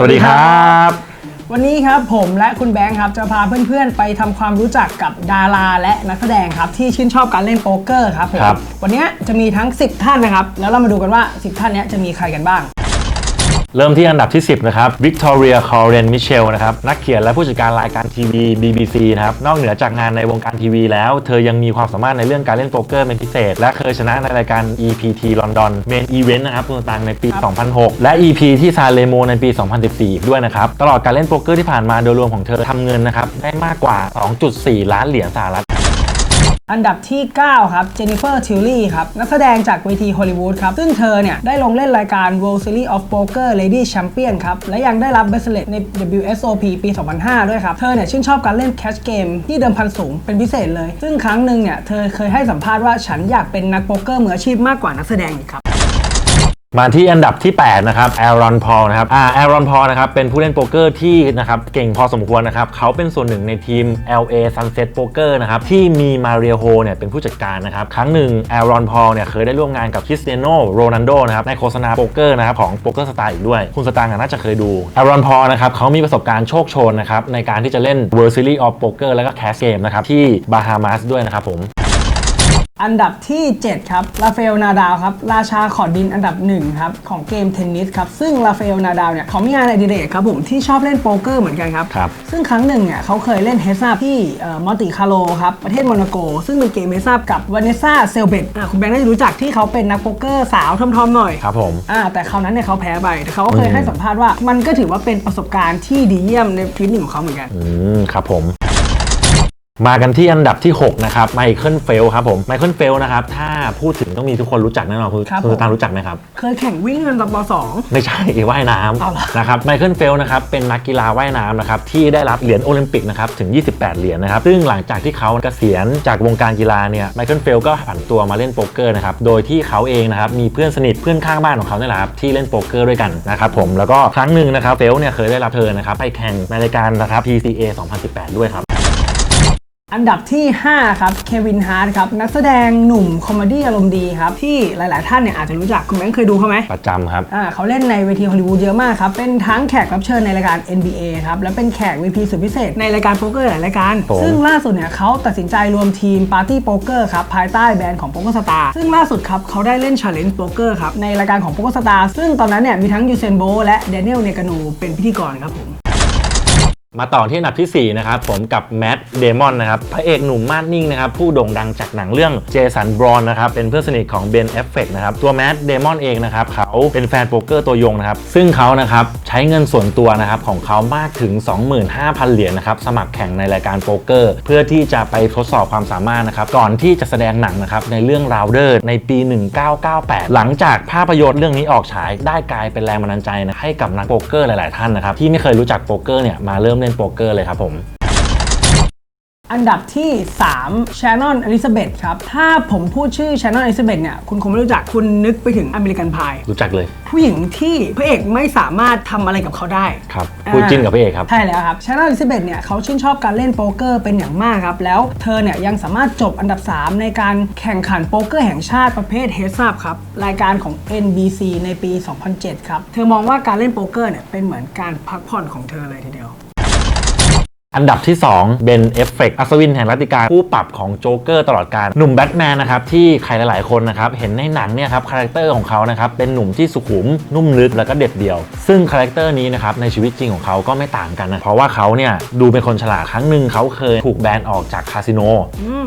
สวัสดีครับ วันนี้ครับผมและคุณแบงค์ครับจะพาเพื่อนๆ ไปทำความรู้จักกับดาราและนักแสดงครับที่ชื่นชอบการเล่นโป๊กเกอร์ครับผมครับ วันนี้จะมีทั้ง 10 ท่านนะครับ แล้วเรามาดูกันว่า 10 ท่านเนี้ยจะมีใครกันบ้าง เริ่มที่อันดับที่ 10 นะครับวิกตอเรียคอร์เรนมิเชลนะครับนักเขียนและผู้จัดการรายการทีวี BBC นะครับนอกเหนือจากงานในวงการทีวีแล้ว เธอยังมีความสามารถในเรื่องการเล่นโป๊กเกอร์เป็นพิเศษ และเคยชนะในรายการ EPT London Main Event นะครับคุณตังในปี 2006 และ EP ที่ซาเลโมในปี 2014 ด้วยนะครับ ตลอดการเล่นโป๊กเกอร์ที่ผ่านมาโดยรวมของเธอทำเงินนะครับได้มากกว่า 2.4 ล้านเหรียญสหรัฐ อันดับที่ 9 ครับ เจนนิเฟอร์ทิลลี่ครับ นักแสดงจากเวทีฮอลลีวูดครับ ซึ่งเธอเนี่ย ได้ลงเล่นรายการ World Series of Poker Lady Champion ครับ และยังได้รับเบสเลตใน WSOP ปี 2005 ด้วยครับ เธอเนี่ย ชื่นชอบการเล่นแคชเกมที่เดิมพันสูงเป็นพิเศษเลย ซึ่งครั้งหนึ่งเนี่ย เธอเคยให้สัมภาษณ์ว่าฉันอยากเป็นนักโป๊กเกอร์มืออาชีพมากกว่านักแสดงอีกครับ มาที่อันดับที่ 8 นะครับแอรอนพอลนะครับอ่าแอรอนพอลนะครับเป็นผู้เล่นโป๊กเกอร์ที่นะครับเก่งพอสมควรนะครับเขาเป็นส่วนหนึ่งในทีม LA Sunset Poker นะครับที่มีมาเรียโฮเนี่ยเป็นผู้จัดการนะครับครั้งหนึ่งแอรอนพอลเนี่ยเคยได้ร่วมงานกับคริสเตียโนโรนัลโดนะครับในโฆษณาโป๊กเกอร์นะครับของโป๊กเกอร์สตาร์อีกด้วย คุณสตางค์น่าจะเคยดูแอรอนพอลนะครับเขามีประสบการณ์โชคโชนนะครับในการที่จะเล่น World Series of Poker แล้วก็ Cash Game นะครับที่บาฮามาสด้วยนะครับผม อันดับที่ 7 ครับลาเฟลนาดาวครับ ราชาขอดดินอันดับ1ครับของเกมเทนนิสครับ ซึ่งลาเฟลนาดาวเนี่ยเขามีงานอดิเรกครับผมที่ชอบเล่นโป๊กเกอร์เหมือนกันครับ ครับซึ่งครั้งหนึ่งเนี่ยเขาเคยเล่นเฮซ่าที่มอนติคาโลครับ ประเทศโมนาโก ซึ่งเป็นเกมเฮซ่ากับวานิซ่าเซลเบตคุณแบงค์น่าจะรู้จักที่เขาเป็นนักโป๊กเกอร์สาวทอมๆหน่อยครับผมอ่าแต่คราวนั้นเนี่ยเขาแพ้ไปแต่เขาก็เคยอืมให้สัมภาษณ์ว่ามันก็ถือว่าเป็นประสบการณ์ที่ดีเยี่ยมในชีวิตหนึ่งของเขาเหมือนกันอืมครับผม มากันที่อันดับที่ 6 นะครับไมเคิลเฟลครับผมไมเคิลเฟลนะครับ ถ้าพูดถึงต้องมีทุกคนรู้จักแน่นอนคือครับคุณผมตามรู้จักไหมครับ เคยแข่งวิ่งกันตอนปสอง ไม่ใช่ ว่ายน้เอาเหรอำนะครับไมเคิลเฟลนะครับเป็นนักกีฬาว่ายน้ำนะครับที่ได้รับเหรียญโอลิมปิกนะครับถึง 28 เหรียญนะครับซึ่งหลังจากที่เขาเกษียณจากวงการกีฬาเนี่ยไมเคิลเฟลก็ผันตัวมาเล่นโป๊กเกอร์นะครับโดยที่เขาเองนะครับมีเพื่อนสนิทเพื่อนข้างบ้านของเขาเนี่ยแหละครับที่เล่นโป๊กเกอร์ด้วยกันนะครับผมแล้วก็ครั้งหนึ่งนะครับเฟลเนี่ยเคยได้รับเธอนะครับไปแข่งในรายการนะครับ PCA 2018 ด้วยครับ อันดับที่ 5 ครับ เควินฮาร์ดครับ นักแสดงหนุ่มคอมเมดี้อารมณ์ดีครับ ที่หลาย ๆ ท่านเนี่ยอาจจะรู้จัก คุณแบงค์เคยดูเขาไหมประจำครับ อ่าเขาเล่นในเวทีฮอลลีวูดเยอะมากครับ เป็นทั้งแขกรับเชิญในรายการ NBA ครับ และเป็นแขก VP สุดพิเศษในรายการโป๊กเกอร์หลายรายการ ผม ซึ่งล่าสุดเนี่ยเขาตัดสินใจรวมทีมปาร์ตี้โป๊กเกอร์ครับ ภายใต้แบรนด์ของโป๊กเกอร์สตาร์ซึ่งล่าสุดครับเขาได้เล่น Challenge Poker ครับในรายการของโป๊กเกอร์สตาร์ซึ่งตอนนั้นเนี่ยมีทั้งยูเซนโบและเดนิเอลเนกานูเป็นพิธีกรครับผม มาต่อที่อันดับทีสี่ 4 นะครับ ผมกับแมดเดมอนนะครับ พระเอกหนุ่มมาดนิ่งนะครับ ผู้โด่งดังจากหนังเรื่องเจสันบรอนนะครับ เป็นเพื่อนสนิทของเบนเอฟเฟกนะครับ ตัวแมดเดมอนเองนะครับ เขาเป็นแฟนโป๊กเกอร์ตัวยงนะครับ ซึ่งเขานะครับ ใช้เงินส่วนตัวนะครับ ของเขามากถึง 25,000 เหรียญนะครับ สมัครแข่งในรายการโป๊กเกอร์ เพื่อที่จะไปทดสอบความสามารถนะครับ ก่อนที่จะแสดงหนังนะครับในเรื่องราวเดอร์ในปี 1998 หลังจากภาพยนตร์เรื่องนี้ออกฉายได้กลายเป็นแรงบันดาลใจนะให้กับนักโป๊กเกอร์หลาย ๆ ท่านนะครับที่ไม่เคยรู้จักโป๊กเกอร์เนี่ยมาเริ่มเล่นโป๊กเกอร์เลยครับผมอันดับที่ 3 Shannon Elizabeth ครับ ถ้าผมพูดชื่อ Shannon Elizabeth เนี่ย คุณคงไม่รู้จัก คุณนึกไปถึงอเมริกันพาย รู้จักเลย ผู้หญิงที่พระเอกไม่สามารถทำอะไรกับเขาได้ ครับคู่จิ้นกับพระเอกครับ ใช่แล้วครับ Shannon Elizabeth เนี่ย เขาชื่นชอบการเล่นโป๊กเกอร์เป็นอย่างมากครับ แล้วเธอเนี่ย ยังสามารถจบอันดับ 3 ในการแข่งขันโป๊กเกอร์แห่งชาติประเภท Heads Up ครับ รายการของ NBC ในปี 2007 ครับ เธอมองว่าการเล่นโป๊กเกอร์เนี่ย เป็นเหมือนการพักผ่อนของเธอเลยทีเดียว อันดับที่ 2 เบนเอฟเฟกอัศวินแห่งรัตติการผู้ปรับของโจ๊กเกอร์ตลอดการหนุ่มแบทแมนนะครับที่ใครหลายๆคนนะครับเห็นในหนังเนี่ยครับคาแรคเตอร์ของเขานะครับเป็นหนุ่มที่สุขุมนุ่มลึกแล้วก็เด็ดเดี่ยว ซึ่งคาแรคเตอร์นี้นะครับในชีวิตจริงของเขาก็ไม่ต่างกันนะเพราะว่าเขาเนี่ยดูเป็นคนฉลาดครั้งหนึ่งเขาเคยถูกแบนออกจากคาสิโน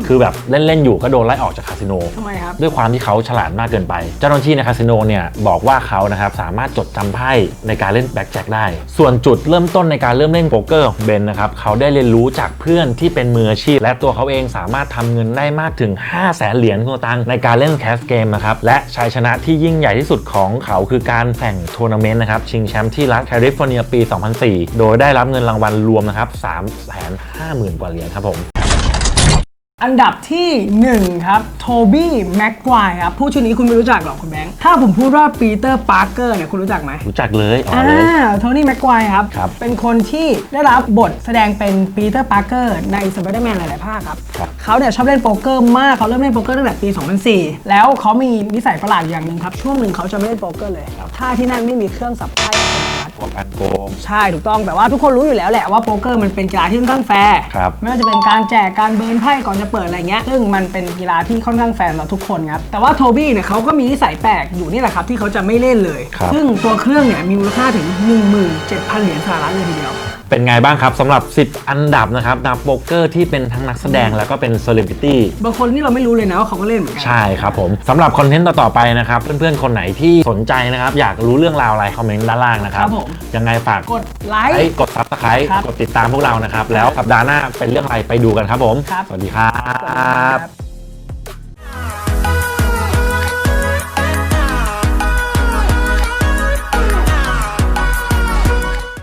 คือแบบเล่น ๆ อยู่ก็โดนไล่ออกจากคาสิโนทำไมครับด้วยความที่เขาฉลาดมากเกินไป เจ้าหน้าที่ในคาสิโนเนี่ยบอกว่าเขานะครับสามารถจดจำไพ่ในการเล่นแบล็กแจ็คได้ ส่วนจุดเริ่มต้นในการเริ่มเล่นโป๊กเกอร์ของเบนนะครับเขาได้เรียนรู้จากเพื่อนที่เป็นมืออาชีพ และตัวเขาเองสามารถทำเงินได้มากถึง 5 0 0แสนเหรียญคุณตังในการเล่นแคสเกมนะครับ และชัยชนะที่ยิ่งใหญ่ที่สุดของเขาคือการแข่งทัวร์นาเมนต์นะครับ ชิงแชมป์ที่รัฐแคลิฟอร์เนียปี 2004 โดยได้รับเงินรางวัลรวมนะครับ3 5 0 0 0 0 กว่าเหรียญครับผม อันดับที่ 1 ครับ โทบี้แม็กควายครับ ผู้ชื่อนี้คุณไม่รู้จักหรอกคุณแบงค์ ถ้าผมพูดว่าปีเตอร์ปาร์เกอร์เนี่ยคุณรู้จักไหม รู้จักเลยอ๋ออ่าเลย โทนี่แม็กควายครับ ครับ เป็นคนที่ได้รับบทแสดงเป็นปีเตอร์ปาร์เกอร์ในสไปเดอร์แมนหลาย ๆ ภาคครับครับเขาเนี่ยชอบเล่นโป๊กเกอร์มาก เขาเริ่มเล่นโป๊กเกอร์ตั้งแต่ปี 2004 แล้วเขามีนิสัยประหลาดอย่างหนึ่งครับ ช่วงหนึ่งเขาจะไม่เล่นโป๊กเกอร์เลยถ้าที่นั่นไม่มีเครื่องสับไพ่ อัตโนมัติพวกการโกง ใช่ถูกต้องแต่ว่าทุกคนรู้อยู่แล้วแหละว่าโป๊กเกอร์มันเป็นกีฬาที่ค่อนข้างแฟร์ครับ ไม่ว่าจะเป็นการแจกการเบิร์นไพ่ก่อนจะเปิดอะไรเงี้ยซึ่งมันเป็นกีฬาที่ค่อนข้างแฟร์สำหรับทุกคนครับแต่ว่าโทบี้เนี่ยเขาก็มีนิสัยแปลกอยู่นี่แหละครับที่เขาจะไม่เล่นเลย ครับ ซึ่งตัวเครื่องเนี่ยมีมูลค่าถึง 17,000 เหรียญสหรัฐเลยทีเดียว เป็นไงบ้างครับสำหรับ 10 อันดับนะครับนักโป๊กเกอร์ที่เป็นทั้งนักแสดงแล้วก็เป็นเซเลบริตี้ บางคนนี่เราไม่รู้เลยนะว่าเขาก็เล่นเหมือนกั ใช่ครับผมสำหรับคอนเทนต์ต่อ ๆ ไปนะครับ เพื่อน ๆ คนไหนที่สนใจนะครับ อยากรู้เรื่องราวอะไร คอมเมนต์ด้านล่างนะครับ ครับผม ยังไงฝากกดไลไลค์ค์กดซับสไครต์ครับกดติดตามพวกเรานะครับ แล้วสัปดาห์หน้าเป็นเรื่องอะไรไปดูกันครับผม ครับ สวัสดีครับครับ